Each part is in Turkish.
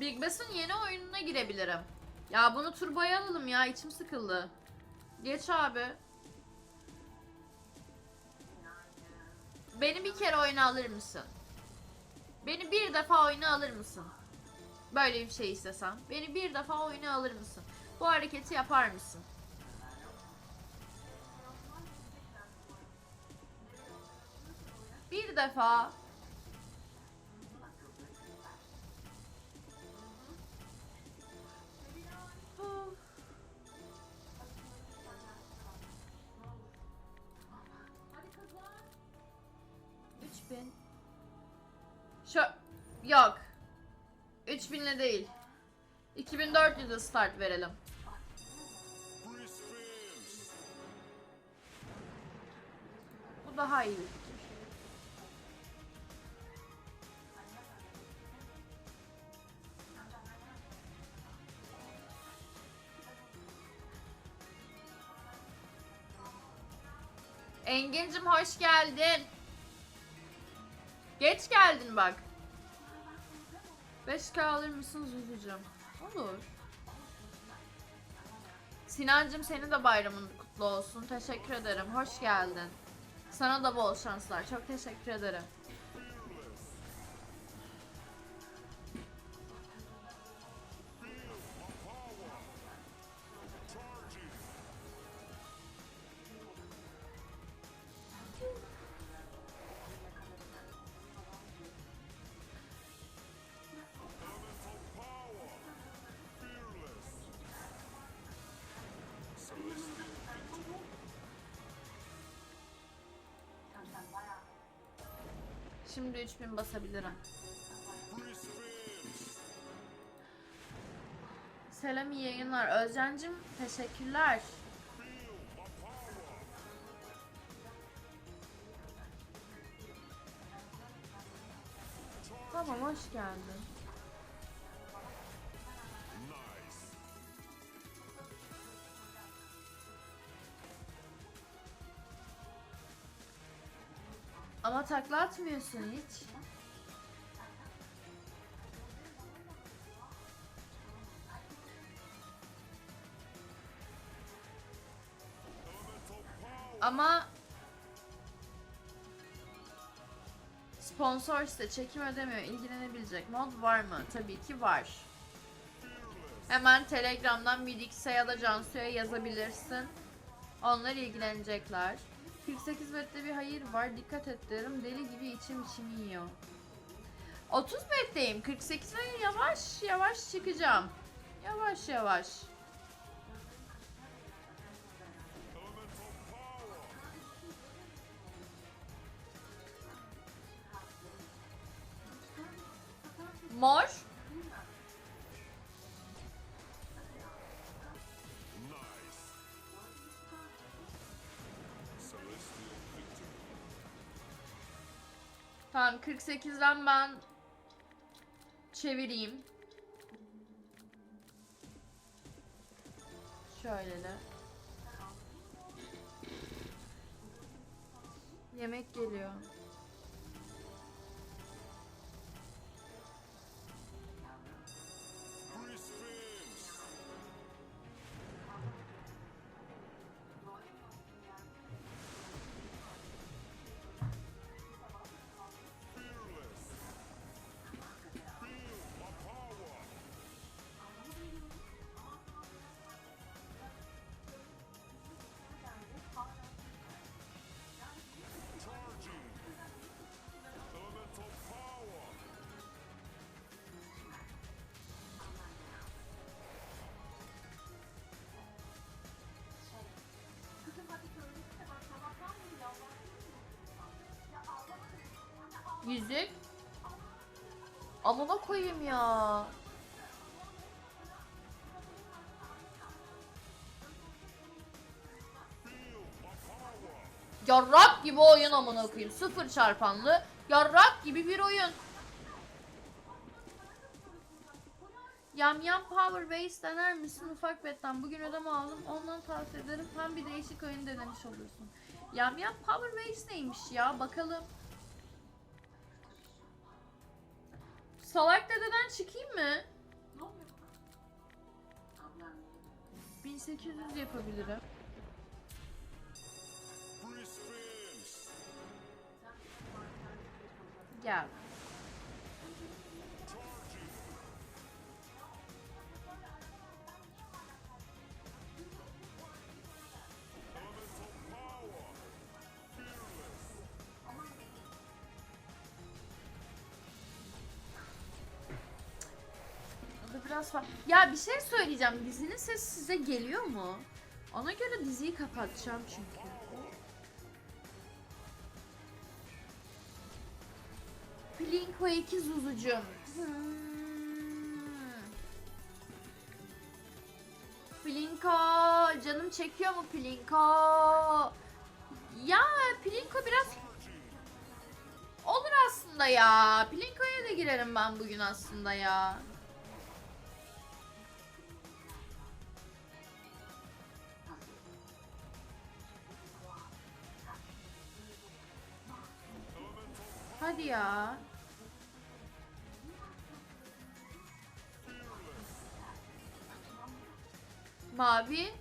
Big Bass'ın yeni oyununa girebilirim. Ya bunu turboya alalım ya içim sıkıldı. Geç abi. Beni bir kere oyuna alır mısın? Beni bir defa oyuna alır mısın? Böyle bir şey istesem. Beni bir defa oyuna alır mısın? Bu hareketi yapar mısın? Bir defa. 3000. Şu yok. 3000'le değil. 2400'e start verelim. Bu daha iyi. Engin'cim hoş geldin. Geç geldin bak. 5K alır mısınız üzücüm. Olur. Sinancım senin de bayramın kutlu olsun. Teşekkür ederim. Hoş geldin. Sana da bol şanslar. Çok teşekkür ederim. Şimdi 3000 basabilirim. Selam iyi yayınlar. Özcan'cım teşekkürler. Tamam hoş geldin. Ama takla atmıyorsun hiç. Ama sponsor ise çekim ödemiyor. İlgilenebilecek mod var mı? Tabii ki var. Hemen Telegram'dan Bidix'e ya da Cansu'ya yazabilirsin. Onlar ilgilenecekler. 48 bette bir hayır var. Dikkat et derim. Deli gibi içim içimi yiyor. 30 betteyim. 48'e yavaş yavaş çıkacağım. Yavaş yavaş. Mor. Tamam 48'den ben çevireyim. Şöyle de. Yemek geliyor. Yüzük. Amına koyayım ya. Yarrak gibi oyun amına koyayım. Sıfır çarpanlı. Yarrak gibi bir oyun. Yam Yam Power Base dener misin ufak betten? Bugün ödeme aldım. Ondan tavsiye ederim. Hem bir değişik oyun denemiş olursun. Yam Yam Power Base neymiş ya? Bakalım. Salak dededen çıkayım mı? 1800 yapabilirim. Biraz fa- Ya bir şey söyleyeceğim. Dizinin sesi size geliyor mu? Ona göre diziyi kapatacağım çünkü. Plinko 2 Zuzucum. Hmm. Plinko canım çekiyor mu Plinko? Ya Plinko biraz olur aslında ya. Plinko'ya da girerim ben bugün aslında ya. Hadi ya. Mavi.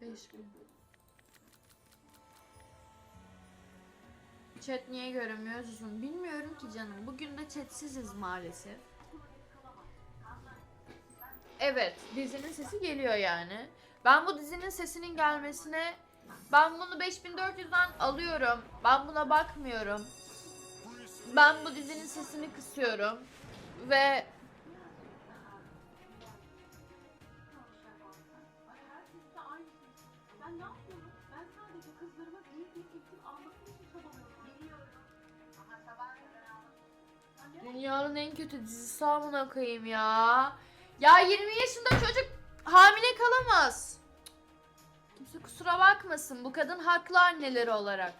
Beş bin. Chat niye görünmüyor uzun? Bilmiyorum ki canım. Bugün de chatsiziz maalesef. Evet, dizinin sesi geliyor yani. Ben bu dizinin sesinin gelmesine ben bunu 5400'den alıyorum. Ben buna bakmıyorum. Ben bu dizinin sesini kısıyorum ve Dünyanın en kötü dizisi amına koyayım ya. Ya 20 yaşında çocuk hamile kalamaz. Kimse kusura bakmasın. Bu kadın haklı anneleri olarak.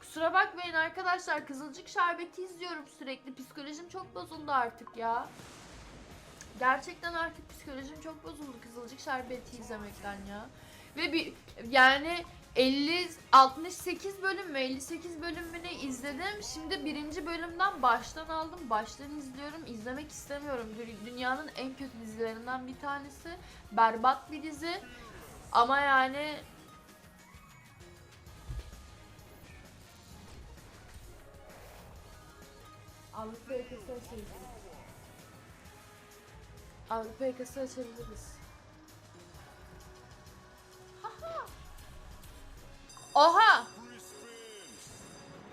Kusura bakmayın arkadaşlar. Kızılcık Şerbeti izliyorum sürekli. Psikolojim çok bozuldu artık ya. Gerçekten artık psikolojim çok bozuldu Kızılcık Şerbeti izlemekten ya. Ve bir yani 50 68 bölüm mü 58 bölümünü izledim. Şimdi birinci bölümden baştan aldım. Baştan izliyorum. İzlemek istemiyorum. Dü- Dünyanın en kötü dizilerinden bir tanesi. Berbat bir dizi. Ama yani Avrupa yakası açabiliriz. Avrupa yakası açabiliriz. Oha!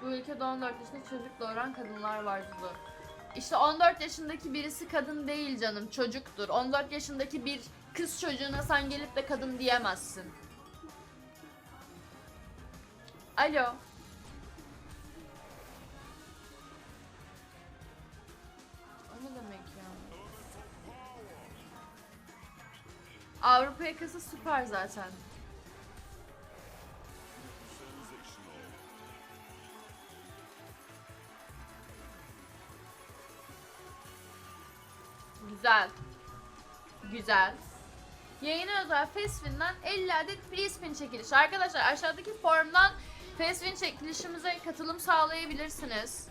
Bu ülkede 14 yaşında çocuk doğuran kadınlar var Dudu. İşte 14 yaşındaki birisi kadın değil canım, çocuktur. 14 yaşındaki bir kız çocuğuna sen gelip de kadın diyemezsin. Alo. O ne demek ya? Avrupa yakası süper zaten. Güzel. Güzel. Yayına özel Fesfin'den 50 adet free spin çekiliş. Arkadaşlar aşağıdaki formdan Fesfin çekilişimize katılım sağlayabilirsiniz.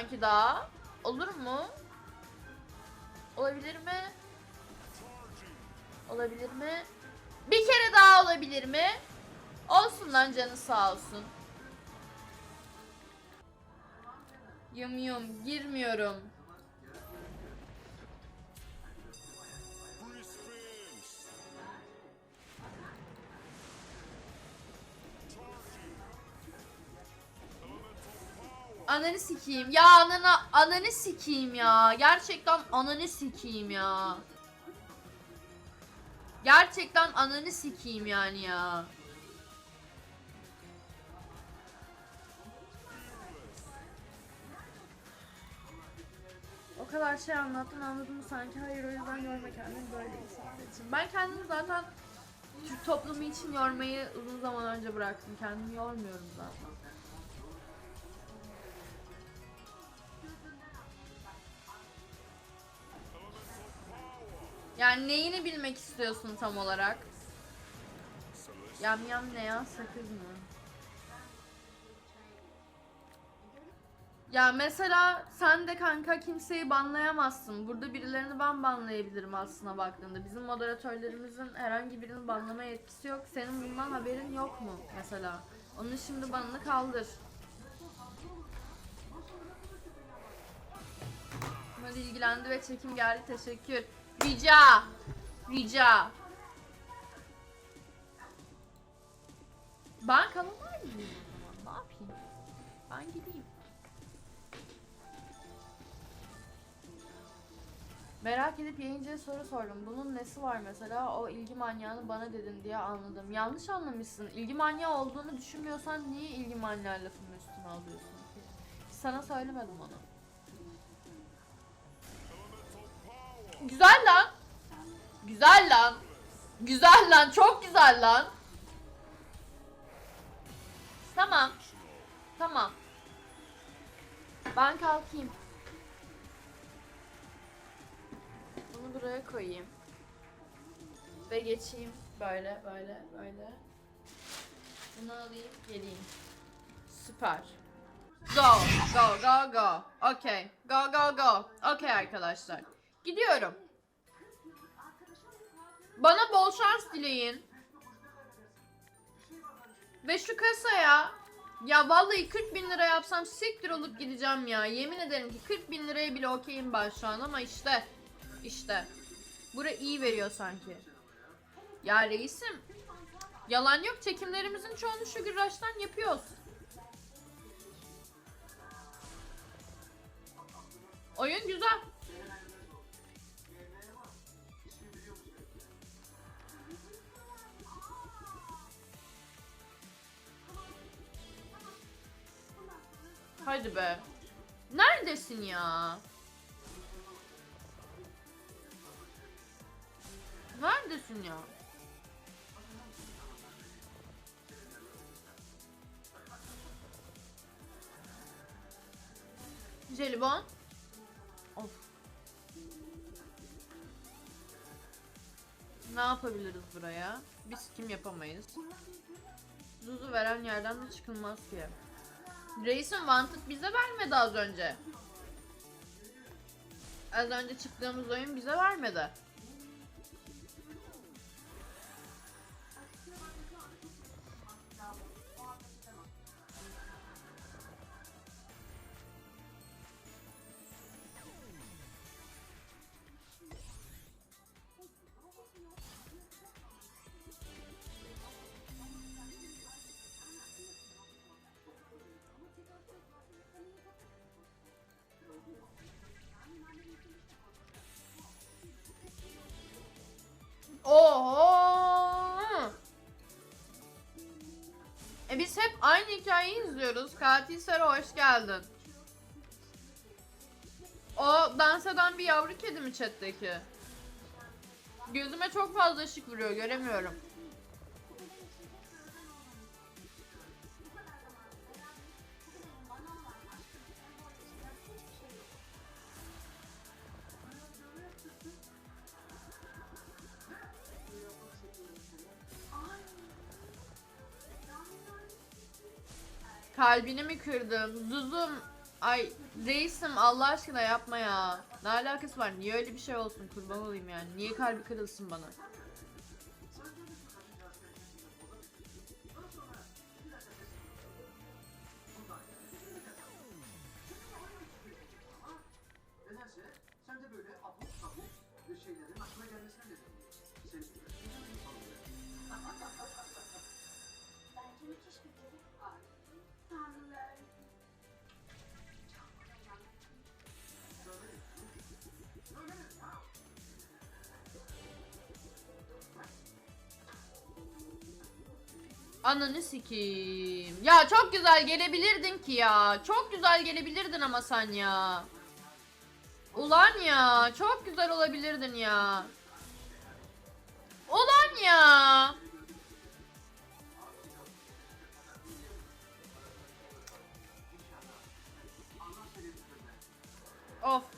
Sanki daha. Olur mu? Olabilir mi? Olabilir mi? Bir kere daha olabilir mi? Olsun lan canı sağ olsun. Yum yum girmiyorum. Ananı sikeyim. Ya anana ananı sikeyim ya. Gerçekten ananı sikeyim ya. Gerçekten ananı sikeyim yani ya. O kadar şey anlattın anladın mı sanki hayır o yüzden yorma kendini böyle için. Ben kendimi zaten Türk toplumu için yormayı uzun zaman önce bıraktım. Kendimi yormuyorum zaten. Yani neyini bilmek istiyorsun tam olarak? Yam yam ne ya? Sakız mı? Ya mesela sen de kanka kimseyi banlayamazsın. Burada birilerini ben banlayabilirim aslına baktığında. Bizim moderatörlerimizin herhangi birinin banlama yetkisi yok. Senin bundan haberin yok mu mesela? Onun şimdi banını kaldır. Hadi ilgilendi ve çekim geldi. Teşekkür. Rica. Rica. Ben o zaman? Ne yapayım? Ben gideyim. Merak edip yayıncıya soru sordum. Bunun nesi var mesela? O ilgi manyağını bana dedin diye anladım. Yanlış anlamışsın. İlgi manyağı olduğunu düşünmüyorsan niye ilgi manyağı lafının üstüne alıyorsun ki? Sana söylemedim onu. Güzel. Güzel lan. Güzel lan. Çok güzel lan. Tamam. Tamam. Ben kalkayım. Bunu buraya koyayım. Ve geçeyim. Böyle, böyle, böyle. Bunu alayım, geleyim. Süper. Go, go, go, go. Okay. Go, go, go. Okay arkadaşlar. Gidiyorum. Bana bol şans dileyin. Ve şu kasaya ya vallahi 40 bin lira yapsam siktir olup gideceğim ya. Yemin ederim ki 40 bin liraya bile okeyim ben şu an ama işte. işte. Bura iyi veriyor sanki. Ya reisim. Yalan yok çekimlerimizin çoğunu Sugar Rush'tan yapıyoruz. Oyun güzel. Hadi be. Neredesin ya? Neredesin ya? Jelibon. Of. Ne yapabiliriz buraya? Biz kim yapamayız. Zuzu veren yerden de çıkılmaz ki. Reisin Wanted bize vermedi az önce. Az önce çıktığımız oyun bize vermedi. Aynı hikayeyi izliyoruz. Katil Sera hoş geldin. O dans eden bir yavru kedi mi chatteki? Gözüme çok fazla ışık vuruyor göremiyorum. Kalbini mi kırdım? Zuzum. Ay reisim Allah aşkına yapma ya. Ne alakası var? Niye öyle bir şey olsun? Kurban olayım yani. Niye kalbi kırılsın bana? Ananı sikeyim. Ya çok güzel gelebilirdin ki ya. Çok güzel gelebilirdin ama sen ya. Ulan ya çok güzel olabilirdin ya. Ulan ya. Of.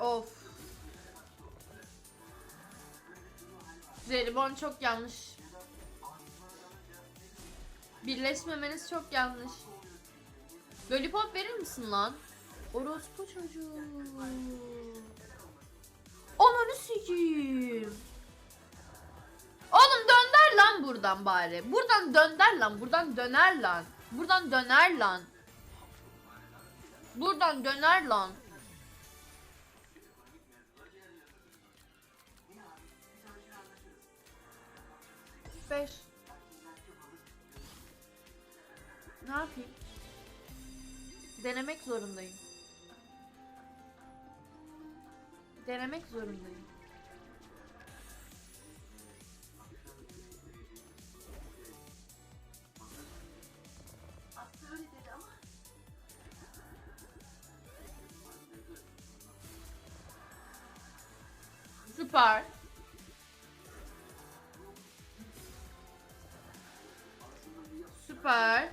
Of. Jelibon çok yanlış. Birleşmemeniz çok yanlış. Lollipop verir misin lan? Orospu çocuğu. Ananı sikeyim. Oğlum dönder lan buradan bari. Buradan dönder lan. Buradan döner lan. Buradan döner lan. Buradan döner lan. Beş. Ne yapayım? Denemek zorundayım. Denemek zorundayım. Süper. Süper.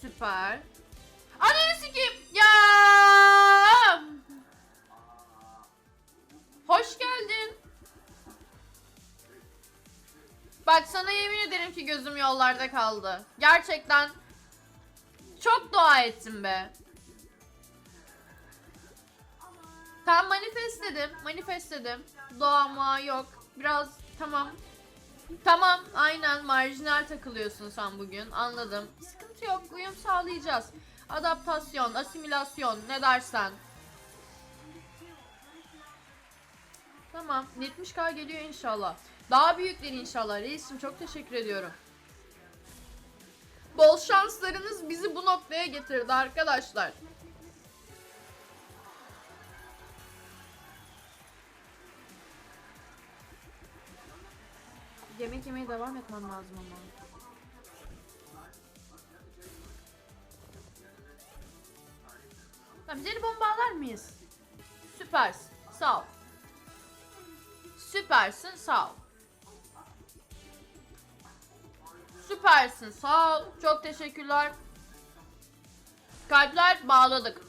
Süper. Ananı sikeyim. Ya! Hoş geldin. Bak sana yemin ederim ki gözüm yollarda kaldı. Gerçekten çok dua ettim be. Tamam manifestledim. Manifestledim. Doğa mua yok. Biraz tamam. Tamam aynen marjinal takılıyorsun sen bugün. Anladım. Sıkıntı yok. Uyum sağlayacağız. Adaptasyon, asimilasyon ne dersen. Tamam. 70k geliyor inşallah. Daha büyükleri inşallah. Reisim çok teşekkür ediyorum. Bol şanslarınız bizi bu noktaya getirdi arkadaşlar. Yemek yemeye devam etmem lazım ama. Tamam, jelibon bağlar mıyız? Süpersin. Sağ ol. Süpersin. Sağ ol. Süpersin. Sağ ol. Çok teşekkürler. Kalpler bağladık.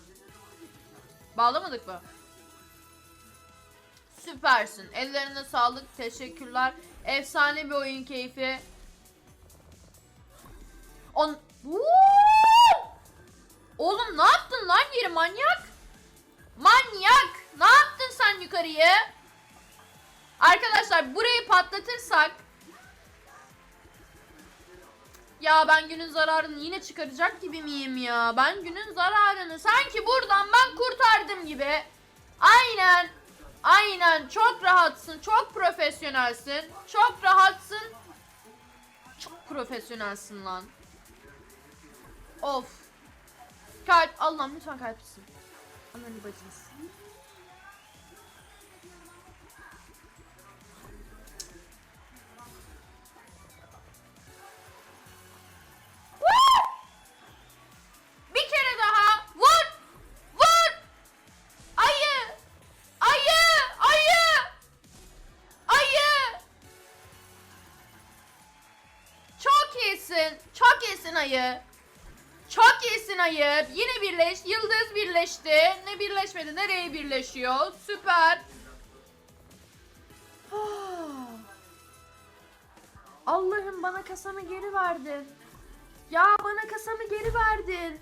Bağlamadık mı? Süpersin. Ellerine sağlık. Teşekkürler. Efsane bir oyun keyfi. On... Oğlum ne yaptın lan yeri manyak? Manyak! Ne yaptın sen yukarıyı? Arkadaşlar burayı patlatırsak ya ben günün zararını yine çıkaracak gibi miyim ya? Ben günün zararını sanki buradan ben kurtardım gibi. Aynen. Aynen. Çok rahatsın. Çok profesyonelsin. Çok rahatsın. Çok profesyonelsin lan. Of. Kalp. Allah'ım lütfen kalpsin. Ananı bacınız. İyisin. Çok iyisin ayı. Çok iyisin ayı. Yine birleş. Yıldız birleşti. Ne birleşmedi? Nereye birleşiyor? Süper. Allah'ım bana kasamı geri verdin. Ya bana kasamı geri verdin.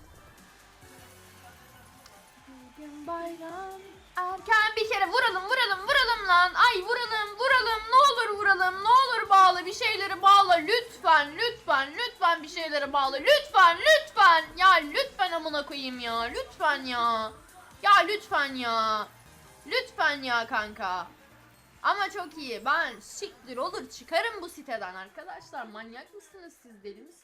Bugün bayram erken bir kere vuralım vuralım vuralım lan. Ay vuralım vuralım ne olur vuralım ne olur bağla bir şeyleri bağla lütfen lütfen lütfen bir şeyleri bağla lütfen lütfen ya lütfen amına koyayım ya lütfen ya. Ya lütfen ya. Lütfen ya kanka. Ama çok iyi. Ben siktir olur çıkarım bu siteden arkadaşlar. Manyak mısınız siz? Deli misiniz?